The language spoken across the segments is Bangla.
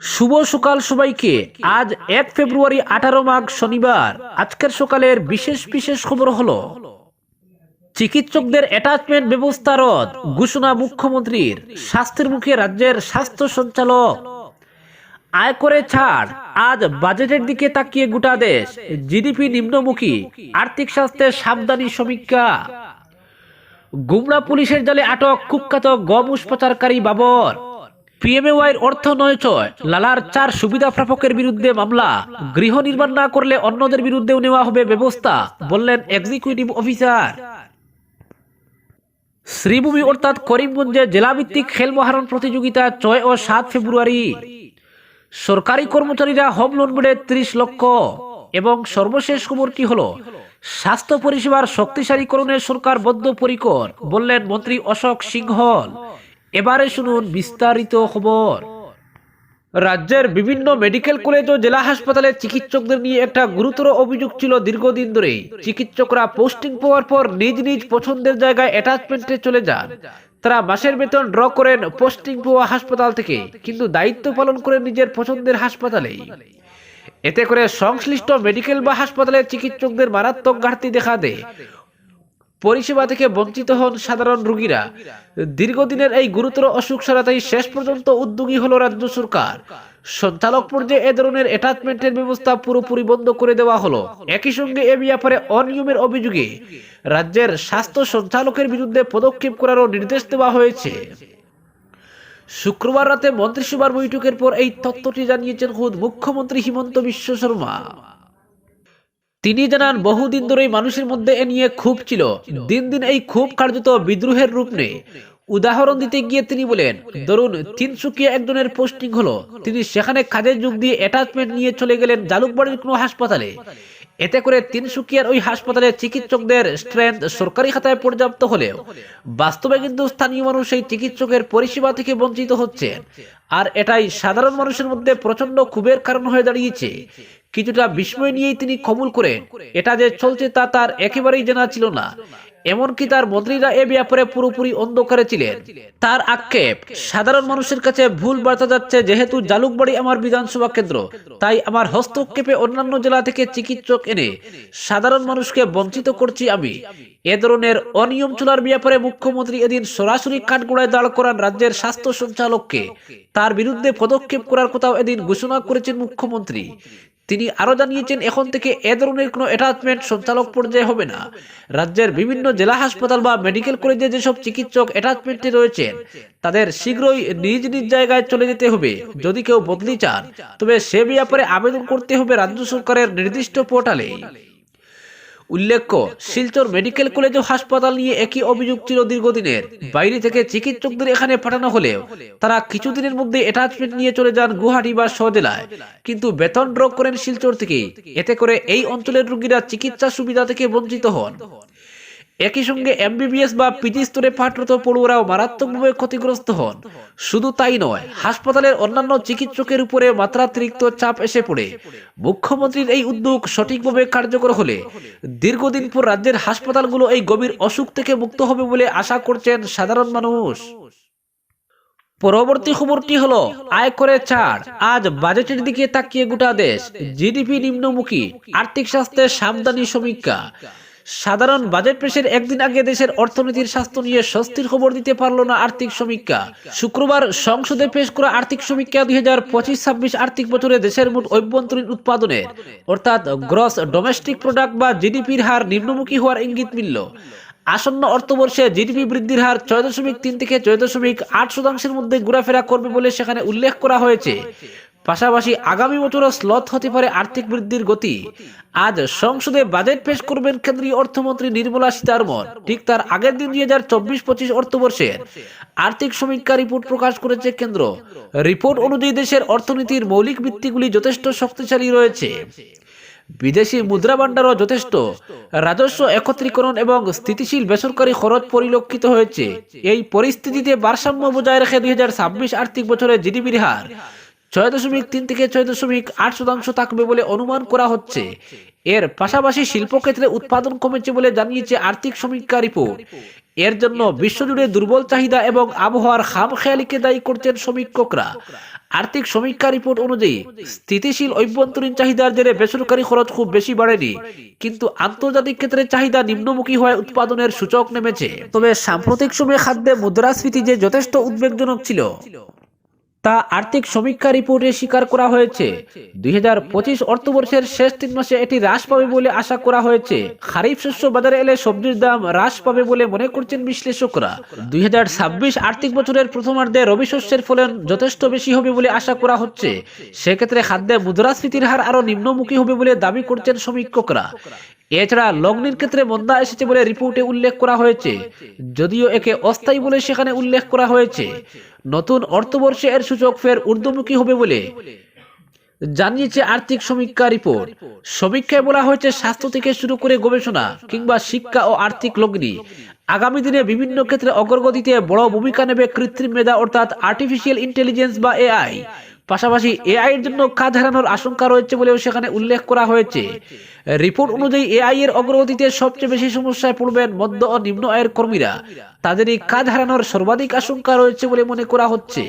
শুভ সকাল সবাইকে। আজ এক ফেব্রুয়ারি আঠারো মাঘ শনিবার। আজকের সকালের বিশেষ বিশেষ খবর হলো চিকিৎসকদের অ্যাটাচমেন্ট ব্যবস্থা রদ ঘোষণা মুখ্যমন্ত্রীর স্বাস্থ্যের মুখে রাজ্যের স্বাস্থ্য সঞ্চালক। আয় করে ছাড় আজ বাজেটের দিকে তাকিয়ে গোটা দেশ জিডিপি নিম্নমুখী আর্থিক স্বাস্থ্যের সাবধানী সমীক্ষা। গুমরা পুলিশের জালে আটক কুখ্যাত গম উৎপাচারকারী বাবর। পিএমএওয়াইয়ের অর্থ নয় ছয় লালার চার সুবিধা প্রাপকের বিরুদ্ধে মামলা। গৃহ নির্মাণ না করলে অন্যদের বিরুদ্ধেও নেওয়া হবে ব্যবস্থা, বললেন এক্সিকিউটিভ অফিসার শ্রীভূমি অর্থাৎ করিমগঞ্জে জেলাভিত্তিক খেল মহারণ প্রতিযোগিতা ছয় ও সাত ফেব্রুয়ারি। সরকারি কর্মচারীরা হোম লোন বেড়ে ত্রিশ লক্ষ। এবং সর্বশেষ খবরটি হলো, স্বাস্থ্য পরিষেবার শক্তিশালীকরণে সরকার বদ্ধপরিকর, বললেন মন্ত্রী অশোক সিংহল। এবারে শুনুন বিস্তারিত খবর। রাজ্যের বিভিন্ন মেডিকেল কলেজ ও জেলা হাসপাতালে চিকিৎসকদের নিয়ে একটা গুরুতর অভিযোগ ছিল দীর্ঘদিন ধরে চিকিৎসকরা পোস্টিং পাওয়ার পর নিজ নিজ পছন্দের জায়গায় অ্যাটাচমেন্টে চলে যান। তারা মাসের বেতন ড্র করেন পোস্টিং পাওয়া হাসপাতাল থেকে, কিন্তু দায়িত্ব পালন করেন নিজের পছন্দের হাসপাতালেই। এতে করে সংশ্লিষ্ট মেডিকেল বা হাসপাতালের চিকিৎসকদের মারাত্মক ঘাটতি দেখা দেয়। পরিষেবা থেকে বঞ্চিত হন সাধারণ রোগীরা। দীর্ঘদিনের এই গুরুতর অসুখ সারাতেই শেষ পর্যন্ত উদ্যোগী হলো রাজ্য সরকার। সঞ্চালক পর্যায়ে এ ধরনের অ্যাটাচমেন্টের ব্যবস্থা পুরোপুরি বন্ধ করে দেওয়া হলো। একই সঙ্গে এ ব্যাপারে অনিয়মের অভিযোগে রাজ্যের স্বাস্থ্য সঞ্চালকের বিরুদ্ধে পদক্ষেপ করারও নির্দেশ দেওয়া হয়েছে। শুক্রবার রাতে মন্ত্রিসভার বৈঠকের পর এই তথ্যটি জানিয়েছেন খুদ মুখ্যমন্ত্রী হিমন্ত বিশ্ব শর্মা। তিনি জানান, বহুদিন ধরেই মানুষের মধ্যে এ নিয়ে ক্ষোভ ছিল। দিন দিন এই ক্ষোভ কার্যত বিদ্রোহের রূপ নেয়। উদাহরণ দিতে গিয়ে তিনি বলেন, ধরুন, তিনসুকিয়া একজনের পোস্টিং হলো। তিনি সেখানে কাজের যোগ দিয়ে অ্যাটাচমেন্ট নিয়ে চলে গেলেন জালুকবাড়ির কোনো হাসপাতালে। এতে করে তিনসুকিয়ার ওই হাসপাতালে চিকিৎসকদের স্ট্রেংথ সরকারি খাতায় পর্যাপ্ত হলেও বাস্তবে কিন্তু স্থানীয় মানুষ এই চিকিৎসকের পরিষেবা থেকে বঞ্চিত হচ্ছেন আর এটাই সাধারণ মানুষের মধ্যে প্রচণ্ড ক্ষোভের কারণ হয়ে দাঁড়িয়েছে। কিছুটা বিস্ময় নিয়েই তিনি কবুল করেন এটা যে চলছে তা তার একেবারেই জানা ছিল না। এমনকি তার মন্ত্রীরা এ ব্যাপারে পুরোপুরি অন্ধকারে ছিলেন। তার আক্ষেপ, সাধারণ মানুষের কাছে ভুল বার্তা যাচ্ছে যেহেতু জালুকবাড়ি আমার বিধানসভা কেন্দ্র। তাই আমার হস্তক্ষেপে অন্যান্য জেলা থেকে চিকিৎসক এনে সাধারণ মানুষকে বঞ্চিত করছি আমি। এ ধরনের অনিয়ম চলার ব্যাপারে মুখ্যমন্ত্রী এদিন সরাসরি কাঠগোড়ায় দাঁড় করান রাজ্যের স্বাস্থ্য সঞ্চালককে। তার বিরুদ্ধে পদক্ষেপ করার কথাও এদিন ঘোষণা করেছেন মুখ্যমন্ত্রী। তিনি আরও জানিয়েছেন, এখন থেকে এ ধরনের কোনো অ্যাটাচমেন্ট সঞ্চালক পর্যায়ে হবে না। রাজ্যের বিভিন্ন জেলা হাসপাতাল বা মেডিকেল কলেজে যেসব চিকিৎসক অ্যাটাচমেন্টে রয়েছেন, তাদের শীঘ্রই নিজ নিজ জায়গায় চলে যেতে হবে। যদি কেউ বদলি চান, তবে সে ব্যাপারে আবেদন করতে হবে রাজ্য সরকারের নির্দিষ্ট পোর্টালে। উল্লেখ্য, শিলচর মেডিকেল কলেজ ও হাসপাতাল নিয়ে একই অভিযোগ ছিল দীর্ঘদিনের। বাইরে থেকে চিকিৎসকদের এখানে পাঠানো হলেও তারা কিছুদিনের মধ্যে অ্যাটাচমেন্ট নিয়ে চলে যান গুয়াহাটি বা সজেলায়। কিন্তু বেতন ড্র করেন শিলচর থেকে এতে করে এই অঞ্চলের রোগীরা চিকিৎসা সুবিধা থেকে বঞ্চিত হন। একই সঙ্গে এমবিবিএস বা পিজি স্তরে পাঠরত পড়ুয়ারাও মারাত্মকভাবে ক্ষতিগ্রস্ত হন। শুধু তাই নয়, হাসপাতালের অন্যান্য চিকিৎসকের উপরে মাত্রাতিরিক্ত চাপ এসে পড়ে। মুখ্যমন্ত্রীর এই উদ্যোগ সঠিকভাবে কার্যকর হলে দীর্ঘদিন পর রাজ্যের হাসপাতালগুলো এই গভীর অসুখ থেকে মুক্ত হবে বলে আশা করছেন সাধারণ মানুষ। পরবর্তী খবরটি হলো আয়করে ছাড়। আজ বাজেটের দিকে তাকিয়ে গোটা দেশ। জিডিপি নিম্নমুখী, আর্থিক স্বাস্থ্যের সাবধানী সমীক্ষা। সাধারণ বাজেট পেশের একদিন আগে দেশের অর্থনীতির স্বাস্থ্য নিয়ে স্বস্তির খবর দিতে পারল না আর্থিক সমীক্ষা। শুক্রবার সংসদে পেশ করা আর্থিক সমীক্ষা দুই হাজার পঁচিশ ছাব্বিশ আর্থিক বছরে দেশের মোট অভ্যন্তরীণ উৎপাদনের, অর্থাৎ গ্রস ডোমেস্টিক প্রোডাক্ট বা জিডিপির হার নিম্নমুখী হওয়ার ইঙ্গিত মিলল। আসন্ন অর্থবর্ষে জিডিপি বৃদ্ধির হার ছয় দশমিক তিন থেকে ছয় দশমিক আট শতাংশের মধ্যে ঘোরাফেরা করবে বলে সেখানে উল্লেখ করা হয়েছে। পাশাপাশি আগামী বছরও স্লথ হতে পারে আর্থিক বৃদ্ধির গতি। আজ সংসদে বাজেট পেশ করবেন কেন্দ্রীয় অর্থমন্ত্রী নির্মলা সীতারমন ঠিক তার আগের দিন দুই হাজার চব্বিশ পঁচিশ অর্থবর্ষের আর্থিক সমীক্ষা রিপোর্ট প্রকাশ করেছে কেন্দ্র। রিপোর্ট অনুযায়ী দেশের অর্থনীতির মৌলিক ভিত্তিগুলি যথেষ্ট শক্তিশালী রয়েছে। বিদেশি মুদ্রা ভান্ডারও যথেষ্ট। রাজস্ব একত্রীকরণ এবং স্থিতিশীল বেসরকারি খরচ পরিলক্ষিত হয়েছে। এই পরিস্থিতিতে ভারসাম্য বজায় রেখে দুই হাজার ছাব্বিশ আর্থিক বছরে জিডিপির হার ছয় দশমিক তিন থেকে ছয় দশমিক আট শতাংশ থাকবে বলে অনুমান করা হচ্ছে। এর পাশাপাশি শিল্পক্ষেত্রে উৎপাদন কমেছে বলে জানিয়েছে আর্থিক সমীক্ষা রিপোর্ট। এর জন্য বিশ্বজুড়ে দুর্বল চাহিদা এবং আবহাওয়ার খামখেয়ালিকে দায়ী করছেন সমীক্ষকরা। আর্থিক সমীক্ষা রিপোর্ট অনুযায়ী স্থিতিশীল অভ্যন্তরীণ চাহিদার জেরে বেসরকারি খরচ খুব বেশি বাড়েনি, কিন্তু আন্তর্জাতিক ক্ষেত্রে চাহিদা নিম্নমুখী হওয়ায় উৎপাদনের সূচক নেমেছে। তবে সাম্প্রতিক সময়ে খাদ্যে মুদ্রাস্ফীতি যে যথেষ্ট উদ্বেগজনক ছিল তা আর্থিক সমীক্ষা রিপোর্টে স্বীকার করা হয়েছে। দুই হাজার পঁচিশ অর্থবর্ষের শেষ তিন মাসে এটি হ্রাস পাবে বলে আশা করা হয়েছে। খারিফ শস্য বাজারে এলে সবজির দাম হ্রাস পাবে বলে মনে করছেন বিশ্লেষকরা। দুই হাজার ছাব্বিশ আর্থিক বছরের প্রথমার্ধে রবি শস্যের ফলন যথেষ্ট বেশি হবে বলে আশা করা হচ্ছে। সেক্ষেত্রে খাদ্যে মুদ্রাস্ফীতির হার আরও নিম্নমুখী হবে বলে দাবি করছেন সমীক্ষকরা। এছাড়া লগ্নির ক্ষেত্রে মন্দা এসেছে বলে রিপোর্টে উল্লেখ করা হয়েছে। যদিও একে অস্থায়ী বলে সেখানে উল্লেখ করা হয়েছে। নতুন অর্থবর্ষে এর সূচক ফের ঊর্ধ্বমুখী হবে বলে জানিয়েছে আর্থিক সমীক্ষা রিপোর্ট। সমীক্ষায় বলা হয়েছে স্বাস্থ্য থেকে শুরু করে গবেষণা কিংবা শিক্ষা ও আর্থিক লগ্নি। আগামী দিনে বিভিন্ন ক্ষেত্রে অগ্রগতিতে বড় ভূমিকা নেবে কৃত্রিম মেধা অর্থাৎ আর্টিফিশিয়াল ইন্টেলিজেন্স বা এআই পাশাপাশি এআই এর জন্য কাজ হারানোর আশঙ্কা রয়েছে বলেও সেখানে উল্লেখ করা হয়েছে। রিপোর্ট অনুযায়ী এআই এর অগ্রগতিতে সবচেয়ে বেশি সমস্যায় পড়বেন মধ্য ও নিম্ন আয়ের কর্মীরা। তাদেরই কাজ হারানোর সর্বাধিক আশঙ্কা রয়েছে বলে মনে করা হচ্ছে।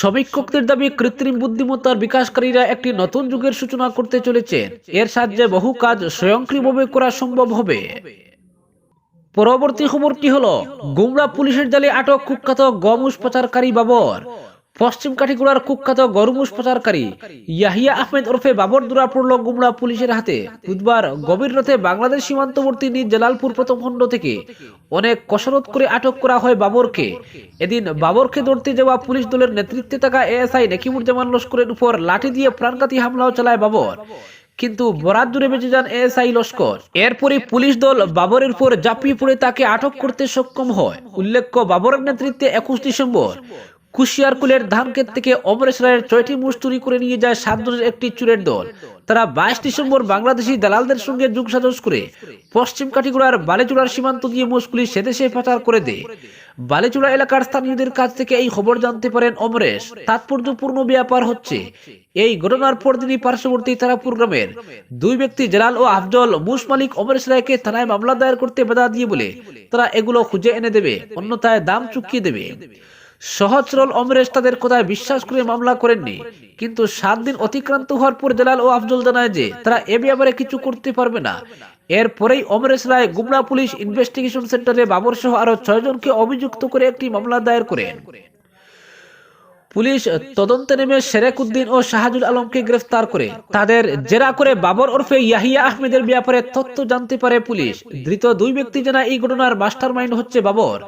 সমীক্ষকদের দাবি কৃত্রিম বুদ্ধিমত্তার বিকাশকারীরা একটি নতুন যুগের সূচনা করতে চলেছেন। এর সাহায্যে বহু কাজ স্বয়ংক্রিয়ভাবে করা সম্ভব হবে। পরবর্তী খবরটি হলো, গুমরা পুলিশের জালে আটক কুখ্যাত গমুস পাচারকারী বাবর। পশ্চিম কাঠিগুড়ার কুখ্যাত গরমুস পাচারকারী ইয়াহিয়া আহমেদ ওরফে বাবর দুরা পড়ল গুমরা পুলিশের হাতে বুধবার গভীর রাতে বাংলাদেশ সীমান্তবর্তী নিজ জালালপুর প্রথম খণ্ড থেকে অনেক কসরত করে আটক করা হয় বাবরকে। এদিন বাবরকে ধরতে যাওয়া পুলিশ দলের নেতৃত্বে থাকা এএসআই নেকিমুজ্জামান লস্করের উপর লাঠি দিয়ে প্রাণঘাতী হামলাও চালায় বাবর। কিন্তু বরাত জুড়ে বেঁচে যান এএসআই লস্কর। এরপরই পুলিশ দল বাবরের উপর ঝাঁপিয়ে পড়ে তাকে আটক করতে সক্ষম হয়। উল্লেখ্য, বাবরের নেতৃত্বে একুশ ডিসেম্বর কুশিয়ারকুলের ধানক্ষেত থেকে অমরেশ ছয়টি মুষ করে নিয়ে যায় সাতজনের একটি চুরের দল। তারা বাইশ ডিসেম্বর বাংলাদেশি দালালদের সঙ্গে যোগসাজস করে পশ্চিম কাঠিগুড়ার বালেচুড়ার সীমান্ত দিয়ে মুশগুলি সেদেশে পাচার করে দেয়। বালেচুড়া এলাকার স্থানীয়দের কাছ থেকে এই খবর জানতে পারেন অমরেশ তাৎপর্যপূর্ণ ব্যাপার হচ্ছে, এই ঘটনার পরদিনই পার্শ্ববর্তী তারাপুর গ্রামের দুই ব্যক্তি জেলাল ও আফজল মুশ মালিক অমরেশ রায়কে থানায় মামলা দায়ের করতে বাধা দিয়ে বলে, তারা এগুলো খুঁজে এনে দেবে, অন্যথায় দাম চুকিয়ে দেবে। সহজ সরল অমরেশ তাদের কথায় বিশ্বাস করে মামলা করেননি। কিন্তু সাত দিন অতিক্রান্ত হওয়ার পর জালাল ও আফজল জানায় যে তারা এ ব্যাপারে কিছু করতে পারবে না। এরপরেই অমরেশ রায় গুমরা পুলিশ ইনভেস্টিগেশন সেন্টারে বাবর সহ আরও ছয়জনকে অভিযুক্ত করে একটি মামলা দায়ের করেন। পুলিশ তদন্তে নেমে শেরেক উদ্দিন ও শাহাজুল আলমকে গ্রেফতার করে। তাদের জেরা করে বাবর ওরফে ইয়াহিয়া আহমেদের ব্যাপারে তথ্য জানতে পারে পুলিশ। ধৃত দুই ব্যক্তি জানা এই ঘটনার মাস্টার মাইন্ড হচ্ছে বাবর।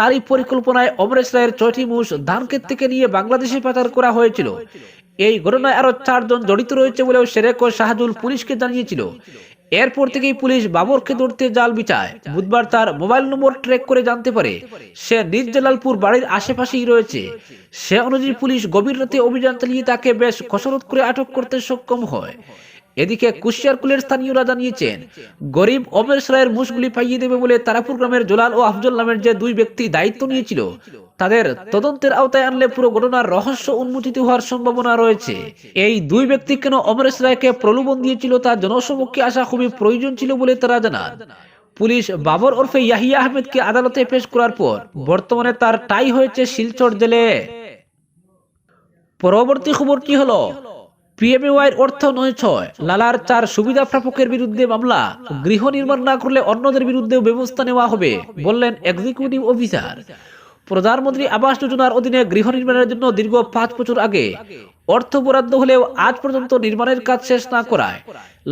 তারই পরিকল্পনায় অমরেশ রায়ের ছয়টি মুষ ধানক্ষেত থেকে নিয়ে বাংলাদেশে পাচার করা হয়েছিল। এই ঘটনায় আরও চারজন জড়িত রয়েছে বলেও শেরেক ও শাহাজুল পুলিশকে জানিয়েছিল। এরপর থেকেই পুলিশ বাবরকে ধরতে জাল বিছায়। বুধবার তার মোবাইল নম্বর ট্রেক করে জানতে পারে, সে নিজ বাড়ির আশেপাশেই রয়েছে। সে অনুযায়ী পুলিশ গভীর রাতে অভিযান চালিয়ে তাকে বেশ কসরত করে আটক করতে সক্ষম হয়। এদিকে কুশিয়ারকুলের স্থানীয়রা জানিয়েছেন, গরিব অমরেশ রায়ের মুষগুলি পাইয়ে দেবে বলে তারাপুর গ্রামের জোলাল ও আফজল নামের যে দুই ব্যক্তি দায়িত্ব নিয়েছিল, তাদের তদন্তের আওতায় আনলে পুরো ঘটনার রহস্য উন্মোচিত হওয়ার সম্ভাবনা রয়েছে। এই দুই ব্যক্তি কেন অমরেশ রায়কে প্রলোভন দিয়েছিল তা জনসমক্ষে আসা খুবই প্রয়োজন ছিল বলে তারা জানান। পুলিশ বাবর ওরফে ইয়াহিয়া আহমেদকে আদালতে পেশ করার পর বর্তমানে তার টাই হয়েছে শিলচর জেলে। পরবর্তী খবর কি হলো? পিএমএওয়াইয়ের অর্থ নয় ছয়। লালার চার সুবিধা প্রাপকের বিরুদ্ধে মামলা। গৃহ নির্মাণ না করলে অন্যদের বিরুদ্ধেও ব্যবস্থা নেওয়া হবে, বললেন এক্সিকিউটিভ অফিসার প্রধানমন্ত্রী আবাস যোজনার অধীনে গৃহ নির্মাণের জন্য দীর্ঘ পাঁচ বছর আগে অর্থ বরাদ্দ হলেও আজ পর্যন্ত নির্মাণের কাজ শেষ না করায়।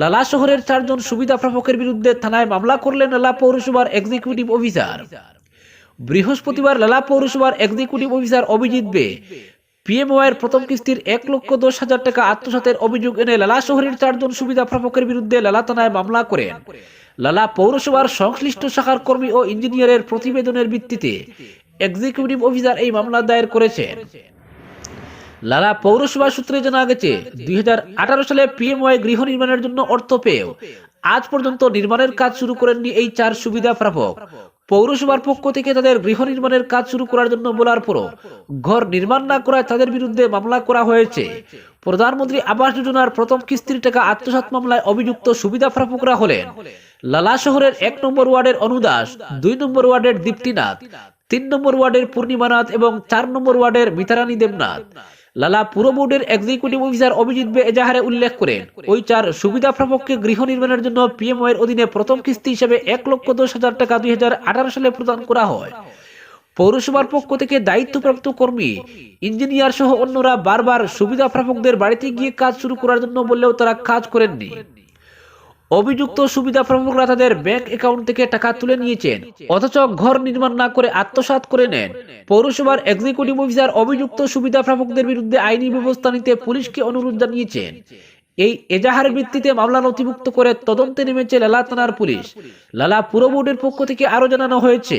লালা শহরের চারজন সুবিধা প্রাপকের বিরুদ্ধে থানায় মামলা করলেন লালা পৌরসভার এক্সিকিউটিভ অফিসার বৃহস্পতিবার লালা পৌরসভার এক্সিকিউটিভ অফিসার অভিজিৎ বে পিএমওয়ের প্রথম কিস্তির এক লক্ষ দশ হাজার টাকা আত্মসাতের অভিযোগ এনে লালা শহরের চারজন সুবিধা প্রাপকের বিরুদ্ধে লালা থানায় মামলা করেন। লালা পৌরসভার সংশ্লিষ্ট শাখার কর্মী ও ইঞ্জিনিয়ারের প্রতিবেদনের ভিত্তিতে এক্সিকিউটিভ অফিসার এই মামলা দায়ের করেছেন। লালা পৌরসভা সূত্রে জানা গেছে, দুই হাজার আঠারো সালে পিএমওয়াই গৃহ নির্মাণের জন্য অর্থ পেয়েও আজ পর্যন্ত নির্মাণের কাজ শুরু করেননি এই চার সুবিধা প্রাপক পৌরসভার পক্ষ থেকে তাদের গৃহ নির্মাণের কাজ শুরু করার জন্য বলার পরও ঘর নির্মাণ না করায় তাদের বিরুদ্ধে মামলা করা হয়েছে। প্রধানমন্ত্রী আবাস যোজনার প্রথম কিস্তির টাকা আত্মসাৎ মামলায় অভিযুক্ত সুবিধা প্রাপকরা হলেন লালা শহরের এক নম্বর ওয়ার্ডের অনুদাস, দুই নম্বর ওয়ার্ডের দীপ্তিনাথ, তিন নম্বর ওয়ার্ডের পূর্ণিমানাথ এবং চার নম্বর ওয়ার্ডের মিতারানী দেবনাথ। লালা পুরো বোর্ডের এক্সিকিউটিভ অফিসার অভিজিৎ বে এজাহারে উল্লেখ করেন, ওই চার সুবিধা প্রাপককে গৃহ নির্মাণের জন্য পিএমও এর অধীনে প্রথম কিস্তি হিসেবে এক লক্ষ দশ হাজার টাকা দুই হাজার আঠারো সালে প্রদান করা হয়। পৌরসভার পক্ষ থেকে দায়িত্বপ্রাপ্ত কর্মী, ইঞ্জিনিয়ার সহ অন্যরা বারবার সুবিধা প্রাপকদের বাড়িতে গিয়ে কাজ শুরু করার জন্য বললেও তারা কাজ করেননি। অভিযুক্ত সুবিধা প্রাপকরা তাদের ব্যাংক অ্যাকাউন্ট থেকে টাকা তুলে নিয়েছেন। অথচ ঘর নির্মাণ না করে আত্মসাৎ করে নেন। পৌরসভার এক্সিকিউটিভ অফিসার অভিযুক্ত সুবিধা প্রাপকদের বিরুদ্ধে আইনি ব্যবস্থা নিতে পুলিশকে অনুরোধ জানিয়েছেন। এই এজাহারের ভিত্তিতে মামলা নথিভুক্ত করে তদন্তে নেমেছে লালা থানার পুলিশ। লালা পুর বোর্ডের পক্ষ থেকে আরও জানানো হয়েছে,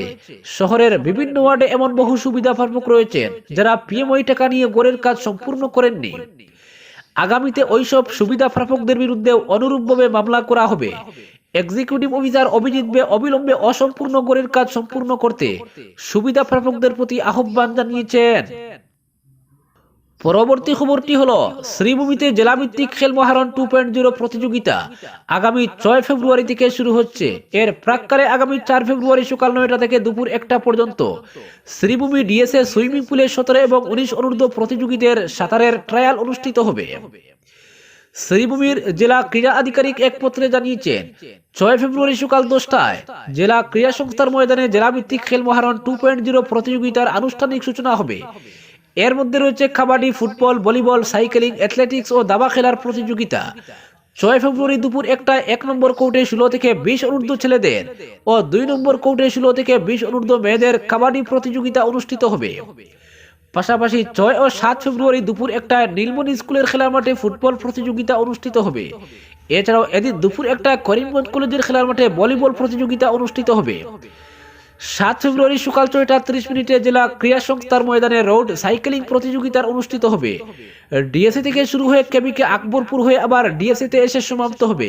শহরের বিভিন্ন ওয়ার্ডে এমন বহু সুবিধা প্রাপক রয়েছেন, যারা পিএমওই টাকা নিয়ে গড়ের কাজ সম্পূর্ণ করেননি। আগামীতে ওইসব সুবিধা প্রাপকদের বিরুদ্ধে অনুরূপভাবে মামলা করা হবে। এক্সিকিউটিভ অফিসার অভিজিৎ বে অবিলম্বে অসম্পূর্ণ গড়ের কাজ সম্পূর্ণ করতে সুবিধা প্রাপকদের প্রতি আহ্বান জানিয়েছেন। পরবর্তী খবরটি হলো, শ্রীভূমিতে জেলাভিত্তিক খেল মহারণ টু পয়েন্ট জিরো প্রতিযোগিতা আগামী ছয় ফেব্রুয়ারি থেকে শুরু হচ্ছে। এর প্রাককালে আগামী চার ফেব্রুয়ারি সকাল নয়টা থেকে দুপুর একটা পর্যন্ত শ্রীভূমি ডিএসএ সুইমিং পুলে সতেরো এবং উনিশ অনূর্ধ্ব প্রতিযোগীদের সাঁতারের ট্রায়াল অনুষ্ঠিত হবে। শ্রীভূমির জেলা ক্রীড়া আধিকারিক এক পত্রে জানিয়েছেন, ছয় ফেব্রুয়ারি সকাল দশটায় জেলা ক্রীড়া সংস্থার ময়দানে জেলাভিত্তিক খেল মহারণ টু পয়েন্ট জিরো প্রতিযোগিতার আনুষ্ঠানিক সূচনা হবে। এর মধ্যে রয়েছে kabaddi, football, volleyball, cycling athletics ও দাবা খেলার প্রতিযোগিতা। ছয় ফেব্রুয়ারি দুপুর একটা এক নম্বর কোর্টে ষোলো থেকে বিশ অনূর্ধ্ব ছেলেদের ও দুই নম্বর কোর্টে ষোলো থেকে বিশ অনূর্ধ্ব মেয়েদের কাবাডি প্রতিযোগিতা অনুষ্ঠিত হবে। পাশাপাশি ছয় ও সাত ফেব্রুয়ারি দুপুর একটা নীলমণি স্কুলের খেলার মাঠে ফুটবল প্রতিযোগিতা অনুষ্ঠিত হবে। এছাড়াও এদিন দুপুর একটা করিমগঞ্জ কলেজের খেলার মাঠে ভলিবল প্রতিযোগিতা অনুষ্ঠিত হবে। সাত ফেব্রুয়ারি সকাল ছয়টা ত্রিশ মিনিটে জেলা ক্রীড়া সংস্থার ময়দানে রোড সাইকেলিং প্রতিযোগিতার অনুষ্ঠিত হবে। ডিএসএ থেকে শুরু হয়ে কেবিকে আকবরপুর হয়ে আবার ডিএসএ তে এসে সমাপ্ত হবে।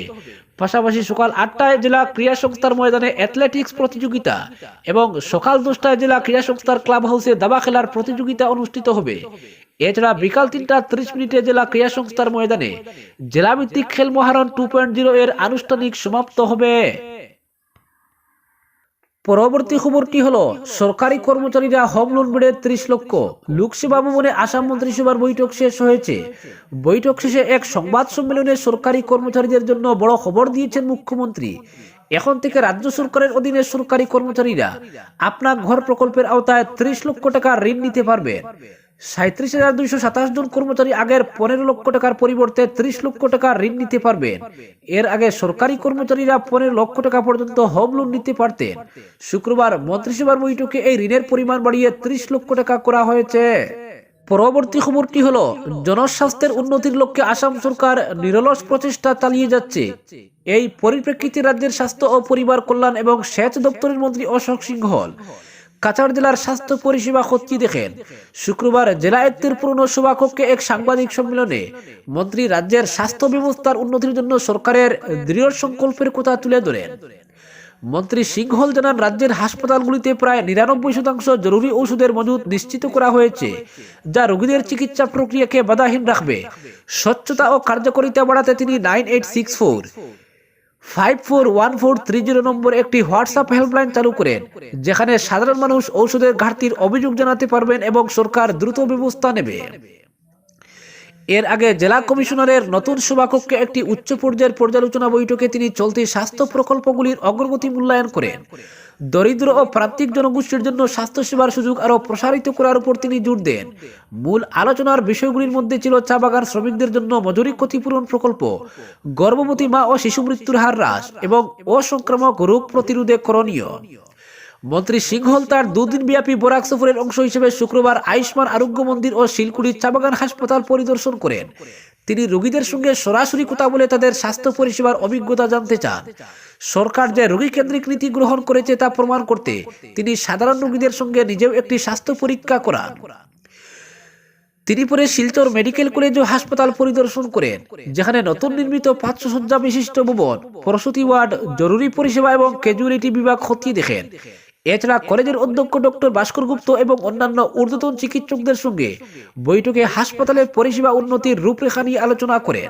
পাশাপাশি সকাল আটটায় জেলা ক্রীড়া সংস্থার ময়দানে অ্যাথলেটিক্স প্রতিযোগিতা এবং সকাল দশটায় জেলা ক্রীড়া সংস্থার ক্লাব হাউসে দাবা খেলার প্রতিযোগিতা অনুষ্ঠিত হবে। এছাড়া বিকাল তিনটা ত্রিশ মিনিটে জেলা ক্রীড়া সংস্থার ময়দানে জেলাভিত্তিক খেল মহারণ টু পয়েন্ট জিরো এর আনুষ্ঠানিক সমাপ্ত হবে। পরবর্তী খবরটি হলো, সরকারি কর্মচারীরা হোম লোন বেড়ে ত্রিশ লক্ষ। লোকসেবা ভবনে আসাম মন্ত্রিসভার বৈঠক শেষ হয়েছে। বৈঠক শেষে এক সংবাদ সম্মেলনে সরকারি কর্মচারীদের জন্য বড় খবর দিয়েছেন মুখ্যমন্ত্রী। এখন থেকে রাজ্য সরকারের অধীনে সরকারি কর্মচারীরা আপনার ঘর প্রকল্পের আওতায় ত্রিশ লক্ষ টাকা ঋণ নিতে পারবেন সাঁত্রিশ হাজার দুইশো সাতাশ জন কর্মচারী আগের পনেরো লক্ষ টাকার পরিবর্তে ত্রিশ লক্ষ টাকা ঋণ নিতে পারবেন। এর আগে সরকারি কর্মচারীরা পনেরো লক্ষ টাকা পর্যন্ত হোম লোন নিতে পারতেন। শুক্রবার মন্ত্রিসভার বৈঠকে এই ঋণের পরিমাণ বাড়িয়ে ত্রিশ লক্ষ টাকা করা হয়েছে। পরবর্তী খবরটি হলো, জনস্বাস্থ্যের উন্নতির লক্ষ্যে আসাম সরকার নিরলস প্রচেষ্টা চালিয়ে যাচ্ছে। এই পরিপ্রেক্ষিতে রাজ্যের স্বাস্থ্য ও পরিবার কল্যাণ এবং সেচ দপ্তরের মন্ত্রী অশোক সিংহল কাছাড় জেলার স্বাস্থ্য পরিষেবা খতিয়ে দেখেন। শুক্রবার জেলা আয়ত্তের পুরনো সভাকক্ষে এক সাংবাদিক সম্মেলনে মন্ত্রী রাজ্যের স্বাস্থ্য ব্যবস্থার উন্নতির জন্য সরকারের দৃঢ় সংকল্পের কথা তুলে ধরেন। মন্ত্রী সিংহল জানান, রাজ্যের হাসপাতালগুলিতে প্রায় নিরানব্বই শতাংশ জরুরি ওষুধের মজুদ নিশ্চিত করা হয়েছে, যা রোগীদের চিকিৎসা প্রক্রিয়াকে বাধাহীন রাখবে। স্বচ্ছতা ও কার্যকারিতা বাড়াতে তিনি nine eight six four five four one four three zero number একটি হোয়াটসঅ্যাপ হেল্পলাইন চালু করেন, যেখানে সাধারণ মানুষ ঔষধের ঘাটতির অভিযোগ জানাতে পারবেন এবং সরকার দ্রুত ব্যবস্থা নেবে। এর আগে জেলা কমিশনারের নতুন সভাকক্ষে একটি উচ্চ পর্যায়ের পর্যালোচনা বৈঠকে তিনি চলতি স্বাস্থ্য প্রকল্পগুলির অগ্রগতি মূল্যায়ন করেন। দরিদ্র ও প্রান্তিক জনগোষ্ঠীর জন্য স্বাস্থ্যসেবার সুযোগ আরও প্রসারিত করার উপর তিনি জোর দেন। মূল আলোচনার বিষয়গুলির মধ্যে ছিল চা বাগান শ্রমিকদের জন্য মজুরি ক্ষতিপূরণ প্রকল্প, গর্ভবতী মা ও শিশু মৃত্যুর হার হ্রাস এবং অসংক্রামক রোগ প্রতিরোধে করণীয়। মন্ত্রী সিংহল তার দুদিন ব্যাপী বরাক সফরের অংশ হিসেবে শুক্রবার আয়ুষ্মান আরোগ্য মন্দির ও শিলকুড়ির চাবাগান হাসপাতাল পরিদর্শন করেন। তিনি রোগীদের সঙ্গে সরাসরি কথা বলে তাদের স্বাস্থ্য পরিষেবার অভিজ্ঞতা জানতে চান। সরকার যে রোগী কেন্দ্রিক নীতি গ্রহণ করেছে তা প্রমাণ করতে তিনি সাধারণ রোগীদের সঙ্গে নিজেও একটি স্বাস্থ্য পরীক্ষা করান। তিনি পরে শিলচর মেডিকেল কলেজ ও হাসপাতাল পরিদর্শন করেন, যেখানে নতুন নির্মিত পাঁচশো শয্যা বিশিষ্ট ভবন প্রসূতি ওয়ার্ড, জরুরি পরিষেবা এবং ক্যাজুয়ালিটি বিভাগ খতিয়ে দেখেন। এছাড়া কলেজের অধ্যক্ষ ডক্টর ভাস্কর গুপ্ত এবং অন্যান্য ঊর্ধ্বতন চিকিৎসকদের সঙ্গে বৈঠকে হাসপাতালের পরিষেবা উন্নতির রূপরেখা নিয়ে আলোচনা করেন।